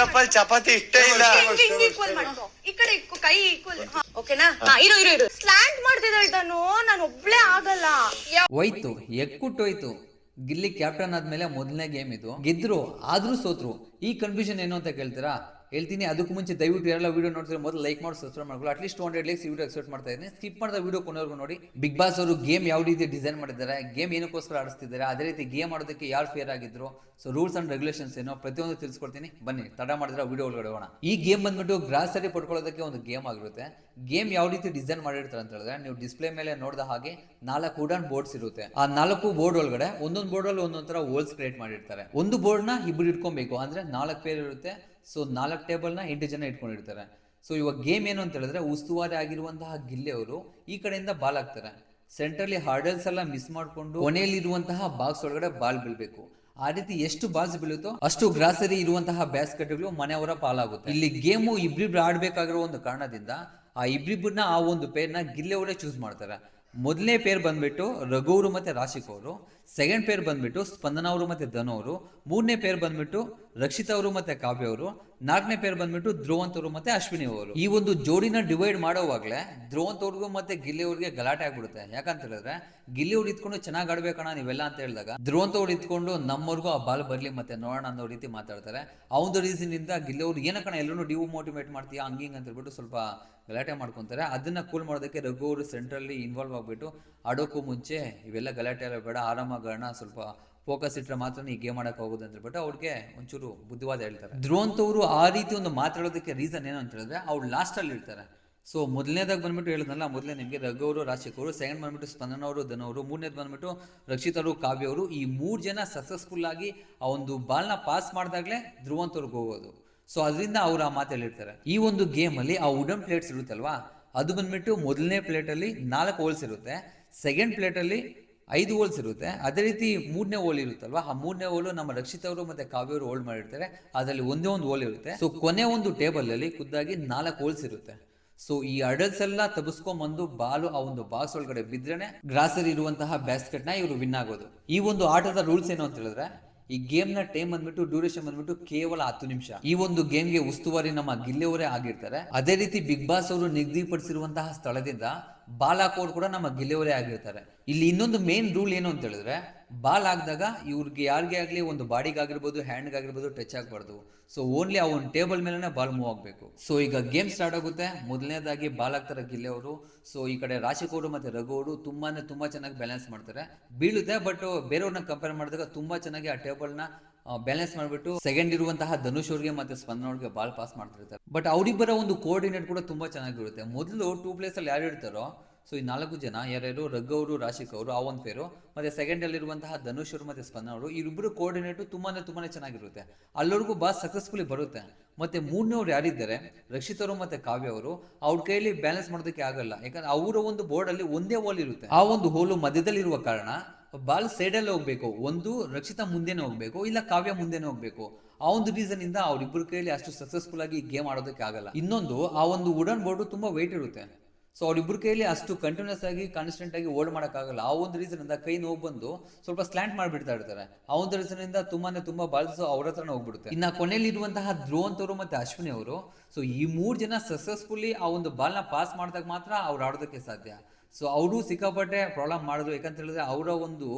ಚಪ್ಪಲ್ ಚಪಾತಿ ಇಷ್ಟೇ ಇಲ್ಲ. ಈಕ್ವಲ್ ಮಾಡ್ಕೋ. ಈ ಕಡೆ ಇಕ್ಕು ಕೈ ಈಕ್ವಲ್ ಓಕೆನಾ? ಹಾ. ಇರು ಇರು ಇರು. ಸ್ಲಾಂಟ್ ಮಾಡ್ತಿದ್ದಾಳೆ ತಾನು ನಾನು ಒಬ್ಳೆ ಆಗಲ್ಲ. ಹೋಯ್ತು ಎಕ್ಕುಟ್ಟೋಯ್ತು. ಗಿಲ್ಲಿ ಕ್ಯಾಪ್ಟನ್ ಆದ್ಮೇಲೆ ಮೊದಲನೇ ಗೇಮ್ ಇದು. ಗೆದ್ರು ಆದ್ರೂ ಸೋತ್ರು. ಈ ಕನ್ಫ್ಯೂಷನ್ ಏನು ಅಂತ ಕೇಳ್ತೀರಾ? ಹೇಳ್ತೀನಿ, ಅದಕ್ಕೂ ಮುಂಚೆ ದಯವಿಟ್ಟು ಯಾರೆಲ್ಲ ವೀಡಿಯೋ ನೋಡ್ತಾರೆ ಮೊದಲು ಲೈಕ್ ಮಾಡಿ ಸಬ್ಸ್ಕ್ರೈಬ್ ಮಾಡ್ಕೊಳ್ಳಿ. At least two hundred likes video expect ಮಾಡ್ತಾ ಇದ್ದೀನಿ. ಸ್ಕಿಪ್ ಮಾಡಿದ ವೀಡಿಯೋ ಕೊನೆವರೆಗೂ ನೋಡಿ. ಬಿಗ್ ಬಾಸ್ ಅವರು ಗೇಮ್ ಯಾವ ರೀತಿ ಡಿಸೈನ್ ಮಾಡಿದ್ದಾರೆ ಗೇಮ್ ಏನಕ್ಕೋಸ್ಕರ ಆಡಿಸ್ತಿದ್ದಾರೆ, ಅದೇ ರೀತಿ ಗೇಮ್ ಆಡೋದಕ್ಕೆ ಯಾರು ಫೇರ್ ಆಗಿದ್ರು ಸೊ ರೂಲ್ಸ್ ಅಂಡ್ ರೆಗ್ಯುಲೇಷನ್ಸ್ ಏನೋ, ಪ್ರತಿಯೊಂದು ತಿಳಿಸ್ಕೊಡ್ತೀನಿ. ಬನ್ನಿ, ತಡ ಮಾಡಿದ್ರೆ ವೀಡಿಯೋ ಒಳಗಡೆ ಹೋಗೋಣ. ಈ ಗೇಮ್ ಬಂದ್ಬಿಟ್ಟು ಗ್ರಾಸರಿ ಪಡ್ಕೊಳ್ಳೋದಕ್ಕೆ ಒಂದು ಗೇಮ್ ಆಗಿರುತ್ತೆ. ಗೇಮ್ ಯಾವ ರೀತಿ ಡಿಸೈನ್ ಮಾಡಿರ್ತಾರೆ ಅಂತ ಹೇಳಿದ್ರೆ, ನೀವು ಡಿಸ್ಪ್ಲೇ ಮೇಲೆ ನೋಡಿದ ಹಾಗೆ ನಾಲ್ಕು ವುಡನ್ ಬೋರ್ಡ್ಸ್ ಇರುತ್ತೆ. ಆ ನಾಲ್ಕು ಬೋರ್ಡ್ ಒಳಗಡೆ ಒಂದೊಂದು ಬೋರ್ಡ್ ಅಲ್ಲಿ ಒಂದೊಂದ್ ತರ ಹೋಲ್ಸ್ ಕ್ರಿಯೇಟ್ ಮಾಡಿರ್ತಾರೆ. ಒಂದು ಬೋರ್ಡ್ನ ಇಬ್ರು ಇಟ್ಕೊಬೇಕು, ಅಂದ್ರೆ ನಾಲ್ಕು ಪೇರ್ ಇರುತ್ತೆ. ಸೊ ನಾಲ್ಕು ಟೇಬಲ್ನ ಎಂಟು ಜನ ಇಟ್ಕೊಂಡಿರ್ತಾರೆ. ಸೊ ಇವಾಗ ಗೇಮ್ ಏನು ಅಂತ ಹೇಳಿದ್ರೆ, ಉಸ್ತುವಾರಿ ಆಗಿರುವಂತಹ ಗಿಲ್ಲೆಯವರು ಈ ಕಡೆಯಿಂದ ಬಾಲ್ ಹಾಕ್ತಾರೆ. ಸೆಂಟ್ರಲ್ಲಿ ಹಾರ್ಡಲ್ಸ್ ಎಲ್ಲ ಮಿಸ್ ಮಾಡಿಕೊಂಡು ಕೊನೆಯಲ್ಲಿರುವಂತಹ ಬಾಕ್ಸ್ ಒಳಗಡೆ ಬಾಲ್ ಬೀಳಬೇಕು. ಆ ರೀತಿ ಎಷ್ಟು ಬಾಲ್ಸ್ ಬೀಳುತ್ತೋ ಅಷ್ಟು ಗ್ರಾಸರಿ ಇರುವಂತಹ ಬ್ಯಾಸ್ಕೆಟ್ಗಳು ಮನೆಯವರ ಪಾಲಾಗುತ್ತೆ. ಇಲ್ಲಿ ಗೇಮು ಇಬ್ರಿಬ್ರು ಆಡಬೇಕಾಗಿರೋ ಒಂದು ಕಾರಣದಿಂದ ಆ ಇಬ್ರಿಬ್ರನ್ನ ಆ ಒಂದು ಪೇರ್ನ ಗಿಲ್ಲೆಯವರೇ ಚೂಸ್ ಮಾಡ್ತಾರೆ. ಮೊದಲನೇ ಪೇರ್ ಬಂದ್ಬಿಟ್ಟು ರಘುವರು ಮತ್ತೆ ರಾಶಿಕ್ ಅವರು. ಸೆಕೆಂಡ್ ಪೇರ್ ಬಂದ್ಬಿಟ್ಟು ಸ್ಪಂದನ ಅವರು ಮತ್ತೆ ಧನು ಅವರು. ಮೂರನೇ ಪೇರ್ ಬಂದ್ಬಿಟ್ಟು ರಕ್ಷಿತ್ ಅವರು ಮತ್ತೆ ಕಾವ್ಯ ಅವರು. ನಾಲ್ಕನೇ ಪೇರ್ ಬಂದ್ಬಿಟ್ಟು ಧ್ರುವಂತ್ ಅವರು ಮತ್ತೆ ಅಶ್ವಿನಿ ಅವರು. ಈ ಒಂದು ಜೋಡಿನ ಡಿವೈಡ್ ಮಾಡೋವಾಗ್ಲೇ ಧ್ರುವಂತ್ ಅವ್ರಿಗೂ ಮತ್ತೆ ಗಿಲ್ಲಿ ಅವ್ರಿಗೆ ಗಲಾಟೆ ಆಗ್ಬಿಡುತ್ತೆ. ಯಾಕಂತ ಹೇಳಿದ್ರೆ ಗಿಲ್ಲಿ ಅವ್ರು ಇದ್ಕೊಂಡು ಚೆನ್ನಾಗಿ ಆಡ್ಬೇಕಣ ನೀವೆಲ್ಲ ಅಂತ ಹೇಳಿದಾಗ ಧ್ರುವಂತ್ ಅವ್ರು ಇದ್ಕೊಂಡು ನಮ್ಮವ್ರಿಗೂ ಆ ಬಾಲ್ ಬರ್ಲಿ ಮತ್ತೆ ನೋಡೋಣ ಅನ್ನೋ ರೀತಿ ಮಾತಾಡ್ತಾರೆ. ಒಂದು ರೀಸನ್ ಇಂದ ಗಿಲ್ಲಿ ಅವ್ರು ಏನಕ್ಕಣ ಎಲ್ಲರೂ ಡಿಮೋಟಿವೇಟ್ ಮೋಟಿವೇಟ್ ಮಾಡ್ತೀಯಾ, ಹಂಗೆ ಹಿಂಗೆ ಅಂತ ಹೇಳ್ಬಿಟ್ಟು ಸ್ವಲ್ಪ ಗಲಾಟೆ ಮಾಡ್ಕೊಂತಾರೆ. ಅದನ್ನ ಕೂಲ್ ಮಾಡೋದಕ್ಕೆ ರಘು ಅವರು ಸೆಂಟ್ರಲ್ಲಿ ಇನ್ವಾಲ್ವ್ ಆಗ್ಬಿಟ್ಟು ಆಡೋಕ್ಕೂ ಮುಂಚೆ ಇವೆಲ್ಲ ಗಲಾಟೆ ಎಲ್ಲ ಬೇಡ ಆರಾಮಾಗೋಣ ಸ್ವಲ್ಪ ಫೋಕಸ್ ಇಟ್ಟರೆ ಮಾತ್ರ ಈ ಗೇಮ್ ಆಡಕ್ಕೆ ಹೋಗೋದು ಅಂತ ಹೇಳ್ಬಿಟ್ಟು ಅವ್ರಿಗೆ ಒಂಚೂರು ಬುದ್ಧಿವಾದ ಹೇಳ್ತಾರೆ. ಧ್ರುವಂತ ಅವರು ಆ ರೀತಿ ಒಂದು ಮಾತಾಡೋದಕ್ಕೆ ರೀಸನ್ ಏನು ಅಂತ ಹೇಳಿದ್ರೆ ಅವ್ರು ಲಾಸ್ಟಲ್ಲಿ ಇರ್ತಾರೆ ಸೊ ಮೊದಲನೇದಾಗಿ ಬಂದ್ಬಿಟ್ಟು ಹೇಳಿದ್ನಲ್ಲ ಮೊದಲೇ ನಿಮಗೆ ರಘು ಅವರು, ರಾಶಿಕ್ ಸೆಕೆಂಡ್ ಬಂದ್ಬಿಟ್ಟು ಸ್ಪಂದನ ಅವರು, ಧನ ಅವರು, ಮೂರನೇದು ಬಂದ್ಬಿಟ್ಟು ರಕ್ಷಿತರು ಕಾವ್ಯ ಅವರು, ಈ ಮೂರು ಜನ ಸಕ್ಸಸ್ಫುಲ್ ಆಗಿ ಆ ಒಂದು ಬಾಲ್ನ ಪಾಸ್ ಮಾಡಿದಾಗಲೇ ಧ್ರುವಂತ ಅವ್ರಿಗೆ ಹೋಗೋದು. ಸೊ ಅದರಿಂದ ಅವ್ರು ಆ ಮಾತು ಹೇಳಿರ್ತಾರೆ ಈ ಒಂದು ಗೇಮಲ್ಲಿ ಆ ವುಡನ್ ಪ್ಲೇಟ್ಸ್ ಇರುತ್ತಲ್ವಾ, ಅದು ಬಂದ್ಬಿಟ್ಟು ಮೊದಲನೇ ಪ್ಲೇಟಲ್ಲಿ ನಾಲ್ಕು ಹೋಲ್ಸ್ ಇರುತ್ತೆ. ಸೆಕೆಂಡ್ ಪ್ಲೇಟಲ್ಲಿ ಐದು ಓಲ್ಸ್ ಇರುತ್ತೆ. ಅದೇ ರೀತಿ ಮೂರನೇ ಓಲ್ ಇರುತ್ತಲ್ವ? ಆ ಮೂರನೇ ಓಲು ನಮ್ಮ ರಕ್ಷಿತ್ ಅವರು ಮತ್ತೆ ಕಾವ್ಯವರು ಓಲ್ಡ್ ಮಾಡಿರ್ತಾರೆ. ಅದರಲ್ಲಿ ಒಂದೇ ಒಂದು ಓಲ್ ಇರುತ್ತೆ. ಸೊ ಕೊನೆ ಒಂದು ಟೇಬಲ್ ಅಲ್ಲಿ ಖುದ್ದಾಗಿ ನಾಲ್ಕು ಓಲ್ಸ್ ಇರುತ್ತೆ. ಸೊ ಈ ಅಡಲ್ಸ್ ಎಲ್ಲ ತಬಸ್ಕೊಂಬಂದು ಬಾಲು ಆ ಒಂದು ಬಾಕ್ಸ್ ಒಳಗಡೆ ಬಿದ್ರೇನೆ ಗ್ರಾಸರಿ ಇರುವಂತಹ ಬ್ಯಾಸ್ಕೆಟ್ನ ಇವರು ವಿನ್ ಆಗೋದು. ಈ ಒಂದು ಆಟದ ರೂಲ್ಸ್ ಏನು ಅಂತ ಹೇಳಿದ್ರೆ, ಈ ಗೇಮ್ನ ಟೈಮ್ ಬಂದ್ಬಿಟ್ಟು ಡ್ಯೂರೇಷನ್ ಬಂದ್ಬಿಟ್ಟು ಕೇವಲ ಹತ್ತು ನಿಮಿಷ. ಈ ಒಂದು ಗೇಮ್ಗೆ ಉಸ್ತುವಾರಿ ನಮ್ಮ ಗಿಲ್ಲೆಯವರೇ ಆಗಿರ್ತಾರೆ. ಅದೇ ರೀತಿ ಬಿಗ್ ಬಾಸ್ ಅವರು ನಿಗದಿಪಡಿಸಿರುವಂತಹ ಸ್ಥಳದಿಂದ ಬಾಲ್ ಹಾಕೋರು ಕೂಡ ನಮ್ಮ ಗೆಲುವರೇ ಆಗಿರ್ತಾರೆ. ಇಲ್ಲಿ ಇನ್ನೊಂದು ಮೇನ್ ರೂಲ್ ಏನು ಅಂತ ಹೇಳಿದ್ರೆ, ಬಾಲ್ ಹಾಕಿದಾಗ ಇವ್ರಿಗೆ ಯಾರಿಗೆ ಆಗಲಿ ಒಂದು ಬಾಡಿಗಾಗಿರ್ಬೋದು ಹ್ಯಾಂಡ್ಗಾಗಿರ್ಬೋದು ಟಚ್ ಆಗಬಾರ್ದು. ಸೊ ಓನ್ಲಿ ಆ ಒಂದು ಟೇಬಲ್ ಮೇಲೇ ಬಾಲ್ ಮೂವ್ ಆಗಬೇಕು. ಸೊ ಈಗ ಗೇಮ್ ಸ್ಟಾರ್ಟ್ ಆಗುತ್ತೆ. ಮೊದಲನೇದಾಗಿ ಬಾಲ್ ಆಗ್ತಾರೆ ಗಿಲ್ಲೆಯವರು ಸೊ ಈ ಕಡೆ ರಾಶಿಕ್ ಅವರು ಮತ್ತೆ ರಘು ಅವರು ತುಂಬಾನೇ ತುಂಬ ಚೆನ್ನಾಗಿ ಬ್ಯಾಲೆನ್ಸ್ ಮಾಡ್ತಾರೆ. ಬೀಳುತ್ತೆ ಬಟ್ ಬೇರೆಯವ್ರನ್ನ ಕಂಪೇರ್ ಮಾಡಿದಾಗ ತುಂಬ ಚೆನ್ನಾಗಿ ಆ ಟೇಬಲ್ನ ಬ್ಯಾಲೆನ್ಸ್ ಮಾಡಿಬಿಟ್ಟು ಸೆಕೆಂಡ್ ಇರುವಂತಹ ಧನುಷ್ ಅವ್ರಿಗೆ ಮತ್ತೆ ಸ್ಪಂದನ ಅವ್ರಿಗೆ ಬಾಲ್ ಪಾಸ್ ಮಾಡ್ತಿರ್ತಾರೆ. ಬಟ್ ಅವರಿಬ್ಬರ ಒಂದು ಕೋಆರ್ಡಿನೇಟ್ ಕೂಡ ತುಂಬಾ ಚೆನ್ನಾಗಿರುತ್ತೆ. ಮೊದಲು ಟೂ ಪ್ಲೇಸ್ ಅಲ್ಲಿ ಯಾರು ಇರ್ತಾರೋ ಸೊ ಈ ನಾಲ್ಕು ಜನ, ಯಾರ್ಯಾರು ರಘು ಅವರು, ರಾಶಿಕ್ ಅವರು, ಆ ಒಂದು ಫೇರು ಮತ್ತೆ ಸೆಕೆಂಡ್ ಅಲ್ಲಿ ಇರುವಂತಹ ಧನುಷ್ ಅವರು ಮತ್ತೆ ಸ್ಪಂದನ ಅವರು ಇವರಿಬ್ಬರು ಕೋಆರ್ಡಿನೇಟ್ ತುಂಬಾನೇ ತುಂಬಾನೇ ಚೆನ್ನಾಗಿರುತ್ತೆ. ಅಲ್ಲವರೆಗೂ ಬಾಸ್ ಸಕ್ಸಸ್ಫುಲಿ ಬರುತ್ತೆ. ಮತ್ತೆ ಮೂರನೇವ್ರು ಯಾರಿದ್ದಾರೆ, ರಕ್ಷಿತ್ ಅವರು ಮತ್ತೆ ಕಾವ್ಯ ಅವರು, ಅವ್ರ ಕೈಯಲ್ಲಿ ಬ್ಯಾಲೆನ್ಸ್ ಮಾಡೋದಕ್ಕೆ ಆಗಲ್ಲ. ಯಾಕಂದ್ರೆ ಅವರ ಒಂದು ಬೋರ್ಡ್ ಅಲ್ಲಿ ಒಂದೇ ಹೋಲ್ ಇರುತ್ತೆ. ಆ ಒಂದು ಹೋಲು ಮಧ್ಯದಲ್ಲಿರುವ ಕಾರಣ ಬಾಲ್ ಸೈಡಲ್ಲಿ ಹೋಗ್ಬೇಕು. ಒಂದು, ರಕ್ಷಿತ ಮುಂದೆನೇ ಹೋಗ್ಬೇಕು, ಇಲ್ಲ ಕಾವ್ಯ ಮುಂದೆನೇ ಹೋಗ್ಬೇಕು. ಆ ಒಂದು ರೀಸನ್ ಇಂದ ಅವ್ರಿಬ್ಬರ ಕೈಯಲ್ಲಿ ಅಷ್ಟು ಸಕ್ಸಸ್ಫುಲ್ ಆಗಿ ಗೇಮ್ ಆಡೋದಕ್ಕೆ ಆಗಲ್ಲ. ಇನ್ನೊಂದು, ಆ ಒಂದು ವುಡನ್ ಬೋರ್ಡು ತುಂಬಾ ವೆಯ್ಟ್ ಇರುತ್ತೆ. ಸೊ ಅವ್ರಿಬ್ಬರ ಕೈಯಲ್ಲಿ ಅಷ್ಟು ಕಂಟಿನ್ಯೂಸ್ ಆಗಿ ಕಾನ್ಸ್ಟೆಂಟ್ ಆಗಿ ಓಡ್ ಮಾಡೋಕ್ಕಾಗಲ್ಲ ಆ ಒಂದು ರೀಸನ್ ಇಂದ ಕೈ ನೋವು ಬಂದು ಸ್ವಲ್ಪ ಸ್ಲ್ಯಾಂಟ್ ಮಾಡಿಬಿಡ್ತಾ ಇರ್ತಾರೆ. ಆ ಒಂದು ರೀಸನ್ ಇಂದ ತುಂಬಾನೇ ತುಂಬಾ ಬಾಲ್ಸ್ ಅವ್ರ ಹತ್ರನೇ ಹೋಗ್ಬಿಡುತ್ತೆ. ಇನ್ನ ಕೊನೆಯಲ್ಲಿ ಇರುವಂತಹ ಧ್ರುವಂತವರು ಮತ್ತೆ ಅಶ್ವಿನಿ ಅವರು. ಸೊ ಈ ಮೂರು ಜನ ಸಕ್ಸಸ್ಫುಲ್ಲಿ ಆ ಒಂದು ಬಾಲ್ನ ಪಾಸ್ ಮಾಡಿದಾಗ ಮಾತ್ರ ಅವ್ರು ಆಡೋದಕ್ಕೆ ಸಾಧ್ಯ. ಸೊ ಅವರು ಸಿಕ್ಕಾಪಟ್ಟೆ ಪ್ರಾಬ್ಲಮ್ ಮಾಡಿದ್ರು. ಯಾಕಂತ ಹೇಳಿದ್ರೆ ಅವರ ಒಂದು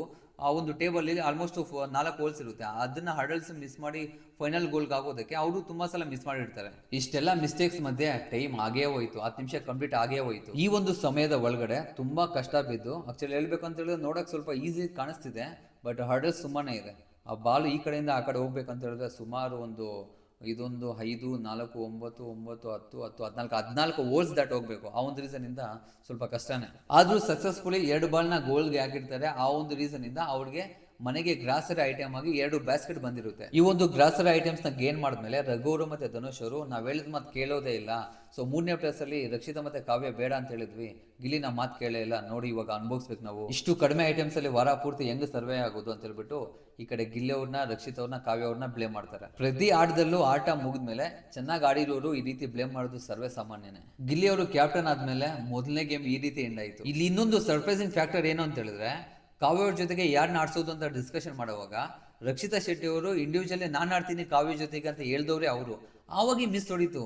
ಆ ಒಂದು ಟೇಬಲ್ ಅಲ್ಲಿ ಆಲ್ಮೋಸ್ಟ್ ನಾಲ್ಕು ಹೋಲ್ಸ್ ಇರುತ್ತೆ. ಅದನ್ನ ಹರ್ಡಲ್ಸ್ ಮಿಸ್ ಮಾಡಿ ಫೈನಲ್ ಗೋಲ್ಗೆ ಆಗೋದಕ್ಕೆ ಅವರು ತುಂಬಾ ಸಲ ಮಿಸ್ ಮಾಡಿರ್ತಾರೆ. ಇಷ್ಟೆಲ್ಲ ಮಿಸ್ಟೇಕ್ಸ್ ಮಧ್ಯೆ ಟೈಮ್ ಆಗೇ ಹೋಯ್ತು. ಹತ್ತು ನಿಮಿಷ ಕಂಪ್ಲೀಟ್ ಆಗೇ ಹೋಯ್ತು. ಈ ಒಂದು ಸಮಯದ ಒಳಗಡೆ ತುಂಬಾ ಕಷ್ಟ ಬಿದ್ದು ಆಕ್ಚುಲಿ ಹೇಳ್ಬೇಕು ಅಂತ ಹೇಳಿದ್ರೆ ನೋಡಕ್ ಸ್ವಲ್ಪ ಈಸಿ ಕಾಣಿಸ್ತಿದೆ ಬಟ್ ಹರ್ಡಲ್ಸ್ ತುಂಬಾನೇ ಇದೆ. ಆ ಬಾಲ್ ಈ ಕಡೆಯಿಂದ ಆ ಕಡೆ ಹೋಗ್ಬೇಕಂತ ಹೇಳಿದ್ರೆ ಸುಮಾರು ಒಂದು ಇದೊಂದು ಐದು, ನಾಲ್ಕು, ಒಂಬತ್ತು ಒಂಬತ್ತು, ಹತ್ತು ಹತ್ತು, ಹದಿನಾಲ್ಕು ಹದಿನಾಲ್ಕು ಓಲ್ಸ್ ದಾಟ್ ಹೋಗ್ಬೇಕು. ಆ ಒಂದು ರೀಸನ್ ಇಂದ ಸ್ವಲ್ಪ ಕಷ್ಟನೇ. ಆದ್ರೂ ಸಕ್ಸಸ್ಫುಲಿ ಎರಡು ಬಾಲ್ನ ಗೋಲ್ಗೆ ಹಾಕಿರ್ತಾರೆ. ಆ ಒಂದು ರೀಸನ್ ಇಂದ ಅವ್ರಿಗೆ ಮನೆಗೆ ಗ್ರಾಸರಿ ಐಟಮ್ ಆಗಿ ಎರಡು ಬ್ಯಾಸ್ಕೆಟ್ ಬಂದಿರುತ್ತೆ. ಈ ಒಂದು ಗ್ರಾಸರಿ ಐಟಮ್ಸ್ನ ಗೇನ್ ಮಾಡಿದ್ಮೇಲೆ ರಘುವರು ಮತ್ತೆ ಧನುಷ್ ಅವರು ನಾವ್ ಹೇಳಿದ ಮಾತು ಕೇಳೋದೇ ಇಲ್ಲ. ಸೊ ಮೂರನೇ ಪ್ಲೇಸ್ ಅಲ್ಲಿ ರಕ್ಷಿತ ಮತ್ತೆ ಕಾವ್ಯ ಬೇಡ ಅಂತ ಹೇಳಿದ್ವಿ. ಗಿಲ್ಲಿ ನಾ ಮಾತು ಕೇಳೇ ಇಲ್ಲ. ನೋಡಿ ಇವಾಗ ಅನುಭವಿಸ್ಬೇಕು ನಾವು. ಇಷ್ಟು ಕಡಿಮೆ ಐಟಮ್ಸ್ ಅಲ್ಲಿ ವಾರ ಪೂರ್ತಿ ಹೆಂಗ್ ಸರ್ವೆ ಆಗೋದು ಅಂತ ಹೇಳ್ಬಿಟ್ಟು ಈ ಕಡೆ ಗಿಲ್ಲಿ ಅವ್ರನ್ನ ರಕ್ಷಿತ ಅವ್ರನ್ನ ಕಾವ್ಯ ಅವ್ರನ್ನ ಬ್ಲೇಮ್ ಮಾಡ್ತಾರೆ. ಪ್ರತಿ ಆಟದಲ್ಲೂ ಆಟ ಮುಗಿದ್ಮೇಲೆ ಚೆನ್ನಾಗಿ ಆಡಿರೋರು ಈ ರೀತಿ ಬ್ಲೇಮ್ ಮಾಡೋದು ಸರ್ವೇ ಸಾಮಾನ್ಯನೇ. ಗಿಲ್ಲಿ ಅವರು ಕ್ಯಾಪ್ಟನ್ ಆದ್ಮೇಲೆ ಮೊದಲನೇ ಗೇಮ್ ಈ ರೀತಿ ಎಂಡ್ ಆಯ್ತು. ಇಲ್ಲಿ ಇನ್ನೊಂದು ಸರ್ಪ್ರೈಸಿಂಗ್ ಫ್ಯಾಕ್ಟರ್ ಏನು ಅಂತ ಹೇಳಿದ್ರೆ ಕಾವ್ಯ ಅವ್ರ ಜೊತೆಗೆ ಯಾರನ್ನ ಆಡ್ಸೋದು ಅಂತ ಡಿಸ್ಕಷನ್ ಮಾಡುವಾಗ ರಕ್ಷಿತಾ ಶೆಟ್ಟಿ ಅವರು ಇಂಡಿವಿಜುವಲಿ ನಾನು ಆಡ್ತೀನಿ, ಕಾವ್ಯ ಜೊತೆಗೆ ಅಂತ ಹೇಳ್ದವ್ರೆ ಅವರು. ಆವಾಗ ಮಿಸ್ ಹೊಡೀತು.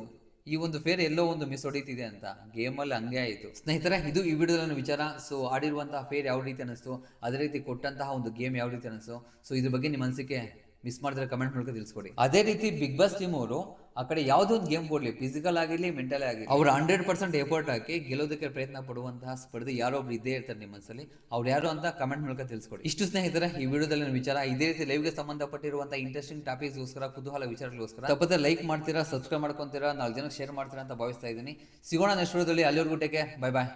ಈ ಒಂದು ಫೇರ್ ಎಲ್ಲೋ ಒಂದು ಮಿಸ್ ಹೊಡಿತಿದೆ ಅಂತ. ಗೇಮಲ್ಲಿ ಹಂಗೆ ಆಯಿತು. ಸ್ನೇಹಿತರೆ, ಇದು ಈ ವಿಡಿಯೋದಲ್ಲಿ ವಿಚಾರ. ಸೊ ಆಡಿರುವಂತಹ ಫೇರ್ ಯಾವ ರೀತಿ ಅನಿಸ್ತು ಅದೇ ರೀತಿ ಕೊಟ್ಟಂತಹ ಒಂದು ಗೇಮ್ ಯಾವ ರೀತಿ ಅನಿಸ್ತು ಸೊ ಇದ್ರ ಬಗ್ಗೆ ನಿಮ್ಮ ಅನಿಸಿಕೆ ಮಿಸ್ ಮಾಡಿದ್ರೆ ಕಮೆಂಟ್ ಮೂಲಕ ತಿಳಿಸ್ಕೊಡಿ. ಅದೇ ರೀತಿ ಬಿಗ್ ಬಾಸ್ ಟೀಮ್ ಅವರು ಆ ಕಡೆ ಯಾವುದೋ ಒಂದು ಗೇಮ್ ಕೊಡಲಿ ಫಿಸಿಕಲ್ ಆಗಿರಲಿ ಮೆಂಟಲ್ ಆಗಿರಲಿ. ಅವ್ರು ಹಂಡ್ರೆಡ್ ಪರ್ಸೆಂಟ್ ಎಫರ್ಟ್ ಹಾಕಿ ಗೆಲ್ಲೋದಕ್ಕೆ ಪ್ರಯತ್ನ ಪಡುವಂತಹ ಸ್ಪರ್ಧೆ ಯಾರೋ ಒಬ್ರು ಇದ್ದೇ ಇರ್ತಾರೆ ನಿಮ್ಮ ಮನಸ್ಸಲ್ಲಿ ಅವ್ರು ಯಾರು ಅಂತ ಕಮೆಂಟ್ ಮೂಲಕ ತಿಳಿಸ್ಕೊಡಿ. ಇಷ್ಟು ಸ್ನೇಹಿತರೆ, ಈ ವಿಡಿಯೋದಲ್ಲಿ ನನ್ನ ವಿಚಾರ ಇದೇ ರೀತಿ ಲೈವ್ಗೆ ಸಂಬಂಧಪಟ್ಟಿರುವಂತಹ ಇಂಟ್ರೆಸ್ಟಿಂಗ್ ಟಾಪಿಕ್ಸ್ಗೋಸ್ಕರ ಕುತೂಹಲ ವಿಚಾರಗಳಿಗೋಸ್ಕರ ತಪ್ಪದೆ ಲೈಕ್ ಮಾಡ್ತೀರಾ ಸಬ್ಸ್ಕ್ರೈಬ್ ಮಾಡ್ಕೊಂತೀರಾ, ನಾಲ್ಕು ಜನಕ್ಕೆ ಶೇರ್ ಮಾಡ್ತೀರಾ ಅಂತ ಭಾವಿಸ್ತಾ ಇದ್ದೀನಿ. ಸಿಗೋಣ ನೆಕ್ಸ್ಟ್ ವಿಡಿಯೋದಲ್ಲಿ. ಅಲ್ಲಿವರೆಗೂ ಟೇಕೆ ಬೈ ಬಾಯ್